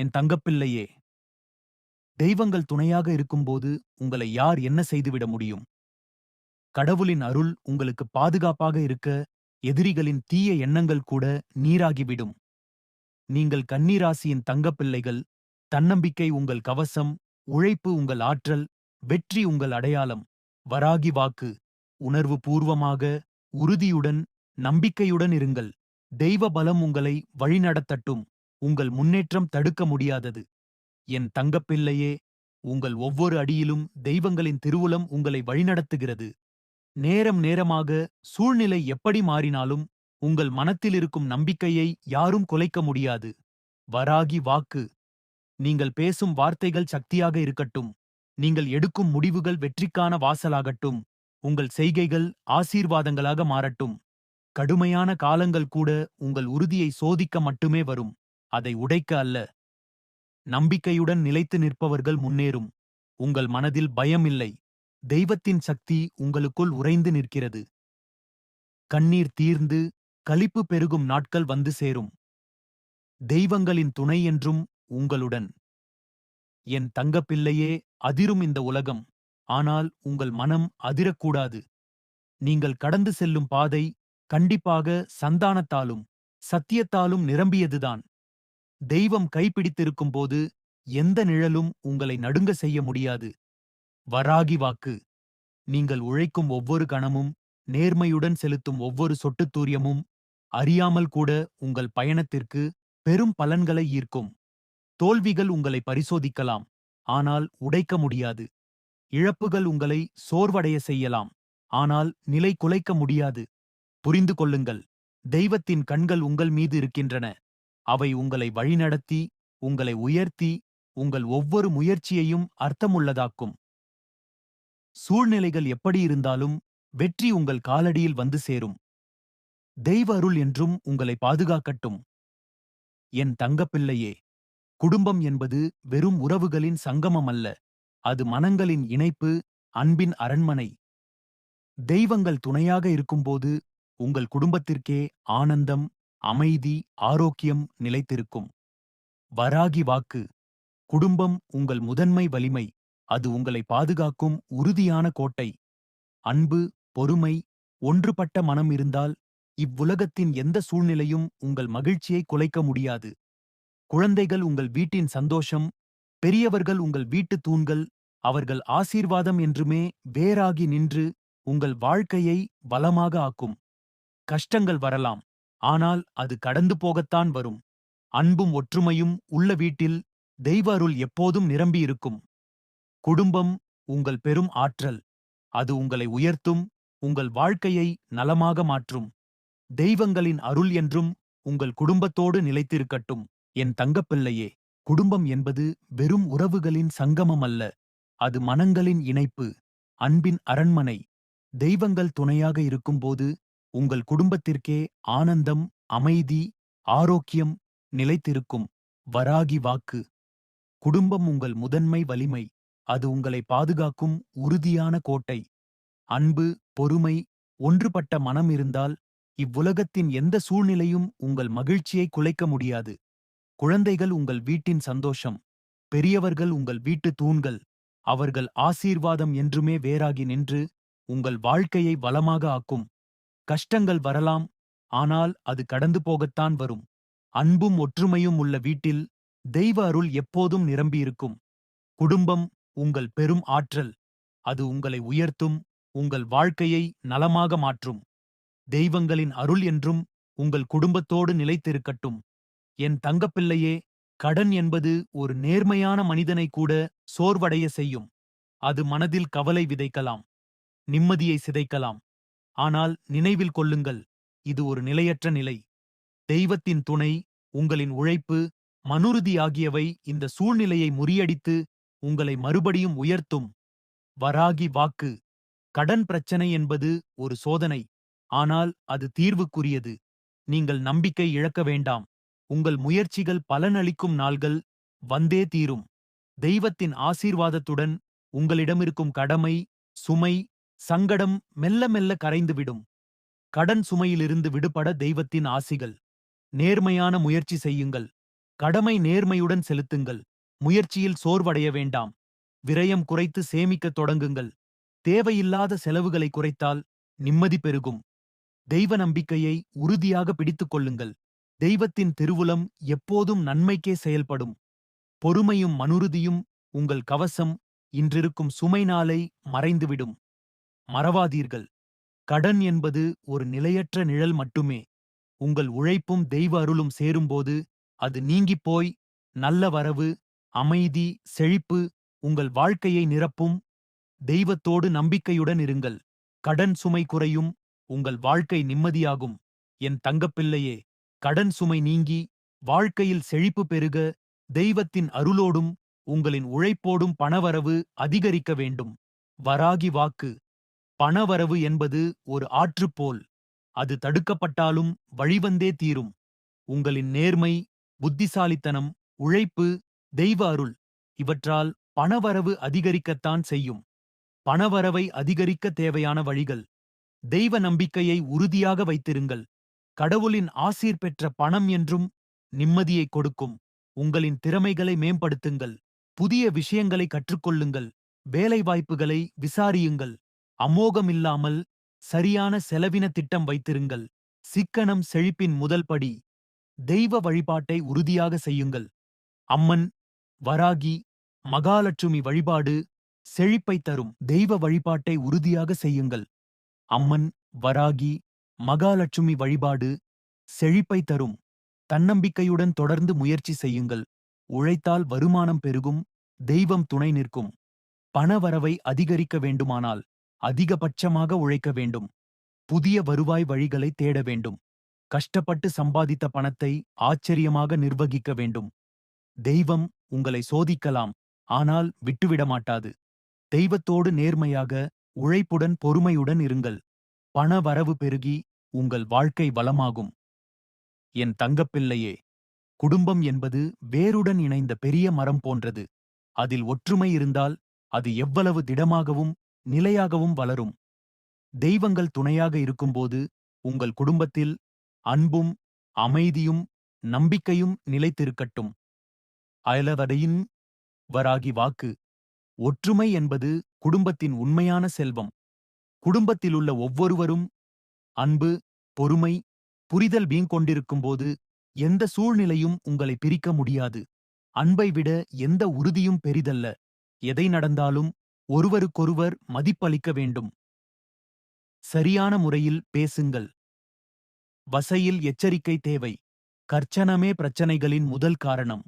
என் தங்கப்பிள்ளையே தெய்வங்கள் துணையாக இருக்கும்போது உங்களை யார் என்ன செய்துவிட முடியும்? கடவுளின் அருள் உங்களுக்கு பாதுகாப்பாக இருக்க எதிரிகளின் தீய எண்ணங்கள் கூட நீராகிவிடும். நீங்கள் கன்னிராசியின் தங்கப்பிள்ளைகள் தன்னம்பிக்கை உங்கள் கவசம் உழைப்பு உங்கள் ஆற்றல் வெற்றி உங்கள் அடையாளம் வராகி வாக்கு உணர்வு பூர்வமாக உறுதியுடன் நம்பிக்கையுடன் இருங்கள். தெய்வ பலம் உங்களை வழிநடத்தட்டும். உங்கள் முன்னேற்றம் தடுக்க முடியாதது. என் தங்கப்பிள்ளையே உங்கள் ஒவ்வொரு அடியிலும் தெய்வங்களின் திருவுளம் உங்களை வழிநடத்துகிறது. நேரம் நேரமாக சூழ்நிலை எப்படி மாறினாலும் உங்கள் மனத்தில் இருக்கும் நம்பிக்கையை யாரும் குலைக்க முடியாது. வராகி வாக்கு. நீங்கள் பேசும் வார்த்தைகள் சக்தியாக இருக்கட்டும். நீங்கள் எடுக்கும் முடிவுகள் வெற்றிக்கான வாசலாகட்டும். உங்கள் செய்கைகள் ஆசீர்வாதங்களாக மாறட்டும். கடுமையான காலங்கள் கூட உங்கள் உறுதியை சோதிக்க மட்டுமே வரும். அதை உடைக்க அல்ல. நம்பிக்கையுடன் நிலைத்து நிற்பவர்கள் முன்னேறும். உங்கள் மனதில் பயமில்லை. தெய்வத்தின் சக்தி உங்களுக்குள் உறைந்து நிற்கிறது. கண்ணீர் தீர்ந்து களிப்பு பெருகும் நாட்கள் வந்து சேரும். தெய்வங்களின் துணை என்றும் உங்களுடன். என் தங்கப்பிள்ளையே அதிரும் இந்த உலகம். ஆனால் உங்கள் மனம் அதிரக்கூடாது. நீங்கள் கடந்து செல்லும் பாதை கண்டிப்பாக சந்தானத்தாலும் சத்தியத்தாலும் நிரம்பியதுதான். தெய்வம் கைப்பிடித்திருக்கும் போது எந்த நிழலும் உங்களை நடுங்க செய்ய முடியாது. வராகி வாக்கு. நீங்கள் உழைக்கும் ஒவ்வொரு கணமும் நேர்மையுடன் செலுத்தும் ஒவ்வொரு சொட்டுத் தூரியமும் அறியாமல் கூட உங்கள் பயணத்திற்கு பெரும் பலன்களை ஈர்க்கும். தோல்விகள் உங்களை பரிசோதிக்கலாம் ஆனால் உடைக்க முடியாது. இழப்புகள் உங்களை சோர்வடைய செய்யலாம் ஆனால் நிலை குலைக்க முடியாது. புரிந்து கொள்ளுங்கள் தெய்வத்தின் கண்கள் உங்கள் மீது இருக்கின்றன. அவை உங்களை வழிநடத்தி உங்களை உயர்த்தி உங்கள் ஒவ்வொரு முயற்சியையும் அர்த்தமுள்ளதாக்கும். சூழ்நிலைகள் எப்படி இருந்தாலும் வெற்றி உங்கள் காலடியில் வந்து சேரும். தெய்வ அருள் என்றும் உங்களை பாதுகாக்கட்டும். என் தங்கப்பிள்ளையே குடும்பம் என்பது வெறும் உறவுகளின் சங்கமம் அல்ல. அது மனங்களின் இணைப்பு அன்பின் அரண்மனை. தெய்வங்கள் துணையாக இருக்கும்போது உங்கள் குடும்பத்திற்கே ஆனந்தம் அமைதி ஆரோக்கியம் நிலைத்திருக்கும். வராகி வாக்கு குடும்பம் உங்கள் முதன்மை வலிமை அது உங்களை பாதுகாக்கும் உறுதியான கோட்டை. அன்பு பொறுமை ஒன்றுபட்ட மனம் இருந்தால் இவ்வுலகத்தின் எந்த சூழ்நிலையும் உங்கள் மகிழ்ச்சியை குலைக்க முடியாது. குழந்தைகள் உங்கள் வீட்டின் சந்தோஷம் பெரியவர்கள் உங்கள் வீட்டு தூண்கள் அவர்கள் ஆசீர்வாதம் என்றுமே வேறாகி நின்று உங்கள் வாழ்க்கையை வளமாக ஆக்கும். கஷ்டங்கள் வரலாம். ஆனால் அது கடந்து போகத்தான் வரும். அன்பும் ஒற்றுமையும் உள்ள வீட்டில் தெய்வ அருள் எப்போதும் நிரம்பியிருக்கும். குடும்பம் உங்கள் பெரும் ஆற்றல். அது உங்களை உயர்த்தும் உங்கள் வாழ்க்கையை நலமாக மாற்றும். தெய்வங்களின் அருள் என்றும் உங்கள் குடும்பத்தோடு நிலைத்திருக்கட்டும். என் தங்கப்பிள்ளையே குடும்பம் என்பது வெறும் உறவுகளின் சங்கமம் அல்ல. அது மனங்களின் இணைப்பு அன்பின் அரண்மனை. தெய்வங்கள் துணையாக இருக்கும்போது உங்கள் குடும்பத்திற்கே ஆனந்தம் அமைதி ஆரோக்கியம் நிலைத்திருக்கும். வராகி வாக்கு. குடும்பம் உங்கள் முதன்மை வலிமை. அது உங்களை பாதுகாக்கும் உறுதியான கோட்டை. அன்பு பொறுமை ஒன்றுபட்ட மனம் இருந்தால் இவ்வுலகத்தின் எந்த சூழ்நிலையும் உங்கள் மகிழ்ச்சியை குலைக்க முடியாது. குழந்தைகள் உங்கள் வீட்டின் சந்தோஷம். பெரியவர்கள் உங்கள் வீட்டு தூண்கள். அவர்கள் ஆசீர்வாதம் என்றுமே வேறாகி நின்று உங்கள் வாழ்க்கையை வளமாக ஆக்கும். கஷ்டங்கள் வரலாம் ஆனால் அது கடந்து போகத்தான் வரும். அன்பும் ஒற்றுமையும் உள்ள வீட்டில் தெய்வ அருள் எப்போதும் நிரம்பியிருக்கும். குடும்பம் உங்கள் பெரும் ஆற்றல். அது உங்களை உயர்த்தும் உங்கள் வாழ்க்கையை நலமாக மாற்றும். தெய்வங்களின் அருள் என்றும் உங்கள் குடும்பத்தோடு நிலைத்திருக்கட்டும். என் தங்கப்பிள்ளையே கடன் என்பது ஒரு நேர்மையான மனிதனை கூட சோர்வடைய செய்யும். அது மனதில் கவலை விதைக்கலாம். நிம்மதியை சிதைக்கலாம். ஆனால் நினைவில் கொள்ளுங்கள் இது ஒரு நிலையற்ற நிலை. தெய்வத்தின் துணை உங்களின் உழைப்பு மனுறுதி ஆகியவை இந்த சூழ்நிலையை முறியடித்து உங்களை மறுபடியும் உயர்த்தும். வராகி வாக்கு. கடன் பிரச்சனை என்பது ஒரு சோதனை ஆனால் அது தீர்வுக்குரியது. நீங்கள் நம்பிக்கை இழக்க வேண்டாம். உங்கள் முயற்சிகள் பலனளிக்கும் நாள்கள் வந்தே தீரும். தெய்வத்தின் ஆசீர்வாதத்துடன் உங்களிடமிருக்கும் கடமை சுமை சங்கடம் மெல்ல மெல்ல கரைந்துவிடும் கடன் சுமையிலிருந்து விடுபட தெய்வத்தின் ஆசிகள். நேர்மையான முயற்சி செய்யுங்கள். கடமை நேர்மையுடன் செலுத்துங்கள். முயற்சியில் சோர்வடைய வேண்டாம். விரயம் குறைத்து சேமிக்கத் தொடங்குங்கள். தேவையில்லாத செலவுகளை குறைத்தால் நிம்மதி பெருகும். தெய்வ நம்பிக்கையை உறுதியாக பிடித்துக் கொள்ளுங்கள். தெய்வத்தின் திருவுளம் எப்போதும் நன்மைக்கே செயல்படும். பொறுமையும் மனுறுதியும் உங்கள் கவசம் இன்றிருக்கும் சுமை நாளை மறைந்துவிடும். மறவாதீர்கள். கடன் என்பது ஒரு நிலையற்ற நிழல் மட்டுமே. உங்கள் உழைப்பும் தெய்வ அருளும் சேரும்போது அது நீங்கிப் போய் நல்ல வரவு அமைதி செழிப்பு உங்கள் வாழ்க்கையை நிரப்பும். தெய்வத்தோடு நம்பிக்கையுடன் இருங்கள். கடன் சுமை குறையும் உங்கள் வாழ்க்கை நிம்மதியாகும். என் தங்கப்பிள்ளையே கடன் சுமை நீங்கி வாழ்க்கையில் செழிப்பு பெருக தெய்வத்தின் அருளோடும் உங்களின் உழைப்போடும் பணவரவு அதிகரிக்க வேண்டும். வராகி வாக்கு. பணவரவு என்பது ஒரு ஆற்றுப்போல். அது தடுக்கப்பட்டாலும் வழிவந்தே தீரும். உங்களின் நேர்மை புத்திசாலித்தனம் உழைப்பு தெய்வ அருள் இவற்றால் பணவரவு அதிகரிக்கத்தான் செய்யும். பணவரவை அதிகரிக்க தேவையான வழிகள். தெய்வ நம்பிக்கையை உறுதியாக வைத்திருங்கள். கடவுளின் ஆசீர் பெற்ற பணம் என்றும் நிம்மதியை கொடுக்கும். உங்களின் திறமைகளை மேம்படுத்துங்கள். புதிய விஷயங்களை கற்றுக்கொள்ளுங்கள். வேலைவாய்ப்புகளை விசாரியுங்கள். அமோகமில்லாமல் சரியான செலவின திட்டம் வைத்திருங்கள். சிக்கனம் செழிப்பின் முதல் படி தெய்வ வழிபாட்டை உறுதியாக செய்யுங்கள். அம்மன் வராகி மகாலட்சுமி வழிபாடு செழிப்பை தரும். தெய்வ வழிபாட்டை உறுதியாக செய்யுங்கள். அம்மன் வராகி மகாலட்சுமி வழிபாடு செழிப்பை தரும். தன்னம்பிக்கையுடன் தொடர்ந்து முயற்சி செய்யுங்கள். உழைத்தால் வருமானம் பெருகும் தெய்வம் துணை நிற்கும். பணவரவை அதிகரிக்க வேண்டுமானால் அதிகபட்சமாக உழைக்க வேண்டும். புதிய வருவாய் வழிகளை தேட வேண்டும். கஷ்டப்பட்டு சம்பாதித்த பணத்தை ஆச்சரியமாக நிர்வகிக்க வேண்டும். தெய்வம் உங்களை சோதிக்கலாம் ஆனால் விட்டுவிட மாட்டாது. தெய்வத்தோடு நேர்மையாக உழைப்புடன் பொறுமையுடன் இருங்கள். பண வரவு பெருகி உங்கள் வாழ்க்கை வளமாகும். என் தங்கப்பிள்ளையே குடும்பம் என்பது வேருடன் இணைந்த பெரிய மரம் போன்றது. அதில் ஒற்றுமை இருந்தால் அது எவ்வளவு திடமாகவும் நிலையாகவும் வளரும். தெய்வங்கள் துணையாக இருக்கும்போது உங்கள் குடும்பத்தில் அன்பும் அமைதியும் நம்பிக்கையும் நிலைத்திருக்கட்டும். அயலவடையின் வராகி வாக்கு. ஒற்றுமை என்பது குடும்பத்தின் உண்மையான செல்வம். குடும்பத்திலுள்ள ஒவ்வொருவரும் அன்பு பொறுமை புரிதல் வீங்கொண்டிருக்கும்போது எந்த சூழ்நிலையும் உங்களை பிரிக்க முடியாது. அன்பை விட எந்த உறுதியும் பெரிதல்ல. எதை நடந்தாலும் ஒருவருக்கொருவர் மதிப்பளிக்க வேண்டும். சரியான முறையில் பேசுங்கள். வசையில் எச்சரிக்கை தேவை. கர்ச்சனமே பிரச்சனைகளின் முதல் காரணம்.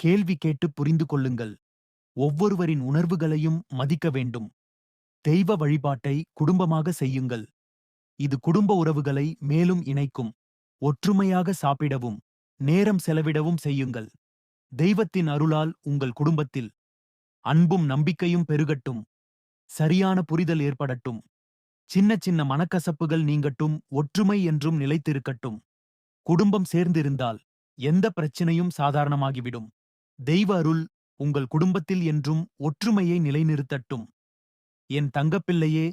கேள்வி கேட்டு புரிந்து கொள்ளுங்கள். ஒவ்வொருவரின் உணர்வுகளையும் மதிக்க வேண்டும். தெய்வ வழிபாட்டை குடும்பமாக செய்யுங்கள். இது குடும்ப உறவுகளை மேலும் இணைக்கும். ஒற்றுமையாக சாப்பிடவும் நேரம் செலவிடவும் செய்யுங்கள். தெய்வத்தின் அருளால் உங்கள் குடும்பத்தில் அன்பும் நம்பிக்கையும் பெருகட்டும். சரியான புரிதல் ஏற்படட்டும். சின்ன சின்ன மனக்கசப்புகள் நீங்கட்டும் ஒற்றுமை என்றும் நிலைத்திருக்கட்டும். குடும்பம் சேர்ந்திருந்தால் எந்த பிரச்சனையும் சாதாரணமாகிவிடும். தெய்வ அருள் உங்கள் குடும்பத்தில் என்றும் ஒற்றுமையை நிலைநிறுத்தட்டும். என் தங்கப்பிள்ளையே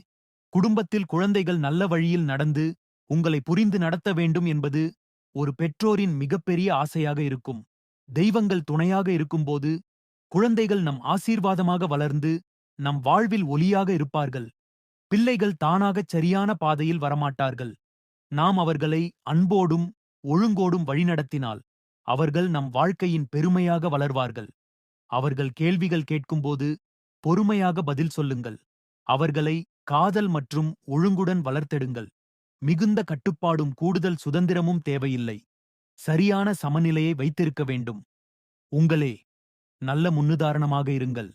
குடும்பத்தில் குழந்தைகள் நல்ல வழியில் நடந்து உங்களை புரிந்து நடத்த வேண்டும் என்பது ஒரு பெற்றோரின் மிகப்பெரிய ஆசையாக இருக்கும். தெய்வங்கள் துணையாக இருக்கும்போது குழந்தைகள் நம் ஆசீர்வாதமாக வளர்ந்து நம் வாழ்வில் ஒளியாக இருப்பார்கள். பிள்ளைகள் தானாகச் சரியான பாதையில் வரமாட்டார்கள். நாம் அவர்களை அன்போடும் ஒழுங்கோடும் வழிநடத்தினால் அவர்கள் நம் வாழ்க்கையின் பெருமையாக வளர்வார்கள். அவர்கள் கேள்விகள் கேட்கும்போது பொறுமையாக பதில் சொல்லுங்கள். அவர்களை காதல் மற்றும் ஒழுங்குடன் வளர்த்தெடுங்கள். மிகுந்த கட்டுப்பாடும் கூடுதல் சுதந்திரமும் தேவையில்லை. சரியான சமநிலையை வைத்திருக்க வேண்டும். உங்களே நல்ல முன்னுதாரணமாக இருங்கள்.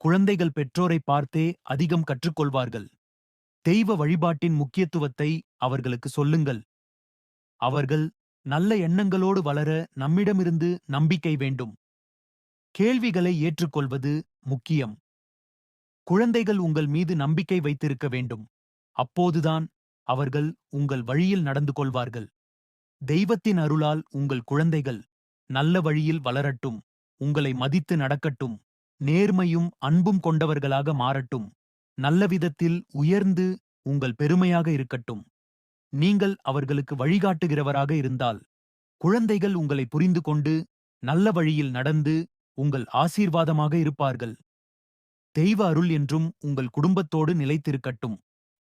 குழந்தைகள் பெற்றோரை பார்த்தே அதிகம் கற்றுக்கொள்வார்கள். தெய்வ வழிபாட்டின் முக்கியத்துவத்தை அவர்களுக்கு சொல்லுங்கள். அவர்கள் நல்ல எண்ணங்களோடு வளர நம்மிடமிருந்து நம்பிக்கை வேண்டும். கேள்விகளை ஏற்றுக்கொள்வது முக்கியம். குழந்தைகள் உங்கள் மீது நம்பிக்கை வைத்திருக்க வேண்டும். அப்போதுதான் அவர்கள் உங்கள் வழியில் நடந்து கொள்வார்கள். தெய்வத்தின் அருளால் உங்கள் குழந்தைகள் நல்ல வழியில் வளரட்டும். உங்களை மதித்து நடக்கட்டும். நேர்மையும் அன்பும் கொண்டவர்களாக மாறட்டும். நல்ல விதத்தில் உயர்ந்து உங்கள் பெருமையாக இருக்கட்டும். நீங்கள் அவர்களுக்கு வழிகாட்டுகிறவராக இருந்தால் குழந்தைகள் உங்களை புரிந்து கொண்டு நல்ல வழியில் நடந்து உங்கள் ஆசீர்வாதமாக இருப்பார்கள். தெய்வ அருள் என்றும் உங்கள் குடும்பத்தோடு நிலைத்திருக்கட்டும்.